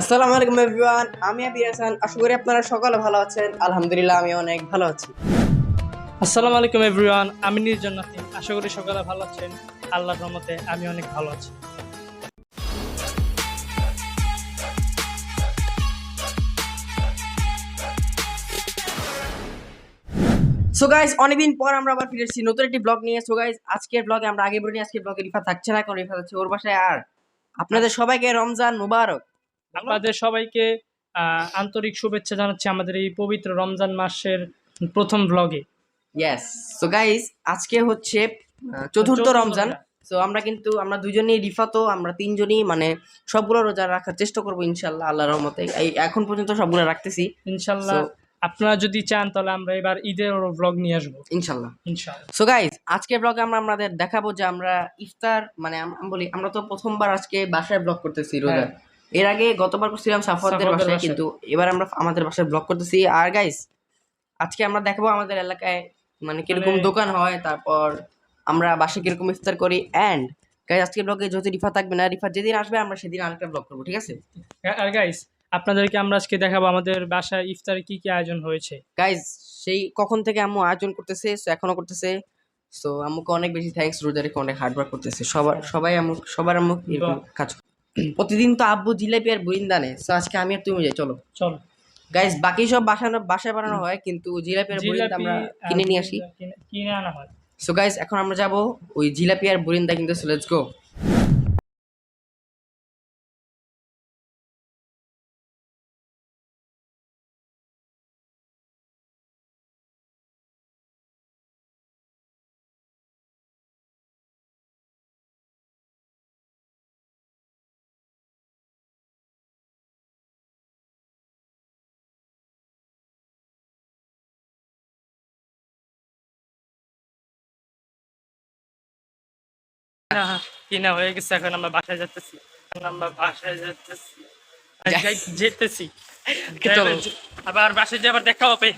আসসালামু আলাইকুম এভরিওয়ান আমি আবি হাসান। আশা করি আপনারা সকলে ভালো আছেন। আলহামদুলিল্লাহ আমি অনেক ভালো আছি। আসসালামু আলাইকুম এভরিওয়ান আমি নির্জন নাসিম। আশা করি সকালে ভালো আছেন। আল্লাহর রহমতে আমি অনেক ভালো আছি। সো গাইস অনেকদিন পর আমরা আবার ফিরে এসেছি নতুন একটি ব্লগ নিয়ে। সো গাইস আজকের ব্লগে আমরা আগে বলিনি আজকের ব্লগে রিফা থাকছে না কারণ রিফা হচ্ছে ওর বাসায়। আর আপনাদের সবাইকে রমজান মুবারক। আপনাদের সবাইকে আন্তরিক শুভেচ্ছা জানাচ্ছি আমাদের এই পবিত্র রমজান মাসের প্রথম ব্লগে ইয়েস সো গাইস আজকে হচ্ছে চতুর্থ রমজান। সো আমরা কিন্তু আমরা দুজনেই রিফা তো আমরা তিনজনই মানে সবগুলো রোজা রাখার চেষ্টা করব ইনশাল্লাহ আল্লাহর রহমতে। এই এখন পর্যন্ত সবগুলো রাখতেছি। ইনশাল্লাহ আপনারা যদি চান তাহলে আমরা এবার ঈদের ব্লগ নিয়ে আসব। ইনশাল্লাহ ইনশাল্লাহ সো গাইজ আজকের ব্লগে আমরা আমাদের দেখাবো যে আমরা ইফতার মানে আমি বলি আমরা তো প্রথমবার আজকে বাসায় ব্লগ করতেছি রোজা। হ্যাঁ। এর আগে গতবার করছিলাম সাফারদের বাসায়। কিন্তু এবার আমরা আমাদের বাসায় ব্লগ করতেছি আর গাইস আজকে আমরা দেখাবো আমাদের এলাকায় মানে কীরকম মানে- দোকান হয় তারপর আমরা বাসায় কীরকম ইফতার করি অ্যান্ড গাইজ আজকে ব্লগে যদি রিফা থাকবে না রিফা যেদিন আসবে আমরা সেদিন আরেকটা ব্লগ করব ঠিক আছে আর গাইস আপনাদেরকে আমরা আজকে দেখাবো আমাদের বাসায় ইফতারে কি কি আয়োজন হয়েছে গাইজ সেই কখন থেকে আম্মু আয়োজন করতেছে এখনও করতেছে সো আম্মুকে অনেক বেশি থ্যাঙ্কস রোজা রেখে অনেক হার্ড ওয়ার্ক করতেছে সবার সবাই আম্মু সবার আম্মু এরকম কাজ। প্রতিদিন তো আব্বু জিলেপি আর বৃন্দানে সো আজকে আমি আর তুমি যাই চলো। চলো। গাইস বাকি সব বাসানো বাসায় বানানো হয় কিন্তু জিলাপি আর বুরিন্দা আমরা কিনে নিয়ে আসি। কিনে- আনা হয়। সো গাইস এখন আমরা যাব ওই জিলাপি আর বুরিন্দা কিন্তু লেটস গো কিনা হয়ে গেছে এখন আমরা বাসায় যাচ্তেছি এখন আমরা বাসায় guys, যেতেছি আবার বাসায় যাবার দেখা হবে।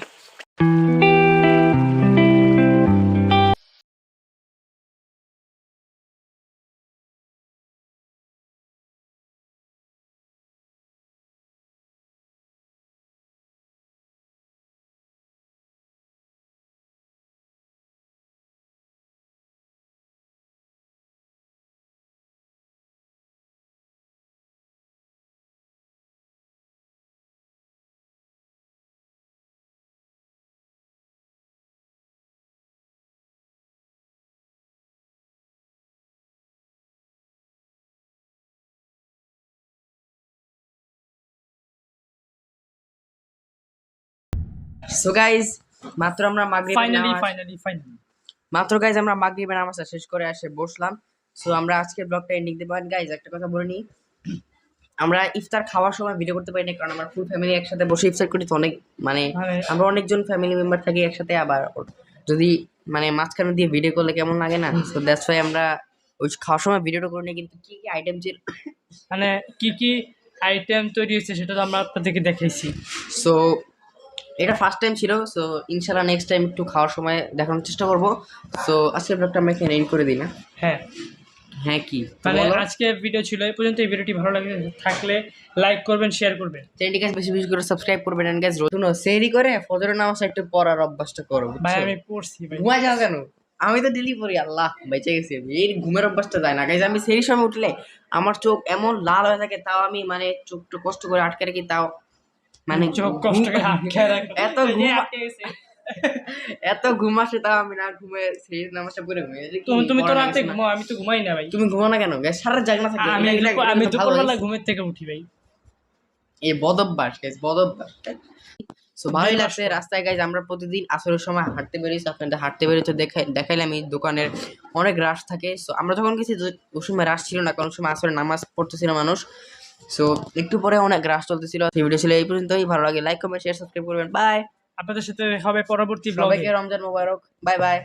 সো গাইজ মাত্র আমরা মাগরিব ফাইনালি ফাইনালি ফাইনালি মাত্র গাইজ আমরা মাগরিবের নামাজটা শেষ করে এসে বসলাম। সো আমরা আজকের ব্লগটা এন্ডিং দেবো। গাইজ একটা কথা বলে নিই। আমরা ইফতার খাওয়ার সময় ভিডিও করতে পারি না কারণ আমরা ফুল ফ্যামিলি একসাথে বসে ইফতার করি তো অনেক মানে মানে আমরা অনেকজন ফ্যামিলি মেম্বার থাকি একসাথে আবার যদি মানে মাঝখানে দিয়ে ভিডিও করলে কেমন লাগে না? তো দ্যাটস ওয়াই আমরা ওই খাওয়ার সময় ভিডিওটা করে নিই কিন্তু কি কি আইটেম ছিল? মানে কি কি আইটেম তৈরি হয়েছে সেটা তো আমরা আপনাদেরকে দেখাইছি। সো এটা ফার্স্ট টাইম ছিল সো ইনশাল্লাহ নেক্সট টাইম একটু খাওয়ার সময় দেখানোর চেষ্টা করব। সো আজকের ব্লগটা আমরা এখানে এন্ড করে দিই না। হ্যাঁ। হ্যাঁ কি? তো মানে আজকে ভিডিও ছিল এই পর্যন্ত। এই ভিডিওটি ভালো লাগে থাকলে লাইক করবেন শেয়ার করবেন। চ্যানেলটি গাছ বেশি বেশি করে সাবস্ক্রাইব করবেন। এন্ড গাছ শুনো সেরি করে ফজরের নামাজ একটু পড়ার অভ্যাসটা করো ভাই আমি পড়ছি ভাই। ঘুমায় যাও কেন? আমি তো ডেলি পড়ি আল্লাহ বেঁচে গেছি এই ঘুমের অভ্যাসটা যায় না। গাইজ আমি সেই সময় উঠলে আমার চোখ এমন লাল হয়ে থাকে তাও আমি মানে চোখটা কষ্ট করে আটকে রাখি তাও মানে চোখ কষ্ট করে ঘুম- আটকে রাখো। এত। এত ঘুম আসে তাও আমি না ঘুমে সেই নামাজটা পড়ে ঘুমিয়ে তুমি তুমি তো রাতে? ঘুমাও আমি তো ঘুমাই না ভাই। তুমি ঘুমাও না কেন? সারা জাগনা থাকে। আমি আমি দুপুরবেলা ঘুমের থেকে উঠি ভাই। এই বদভ্যাস গাইজ বদভ্যাস সো ভালোই লাগছে রাস্তায় গাইজ আমরা প্রতিদিন আসরের সময় হাঁটতে বেরিয়েছি আপনাদের হাঁটতে বেরিয়ে তো দেখাই দেখাইলাম এই দোকানের অনেক রাশ থাকে। সো আমরা যখন গেছি ওই সময় রাশ ছিল না কারণ ওই সময় আসরে নামাজ পড়তেছিল মানুষ। সো একটু পরে অনেক রাশ চলতেছিল এই ভিডিও ছিল এই পর্যন্তই। ভালো লাগে লাইক কমেন্ট শেয়ার সাবস্ক্রাইব করবেন। বাই আপনাদের সাথে হবে পরবর্তী ব্লগে রমজান মোবারক। Bye bye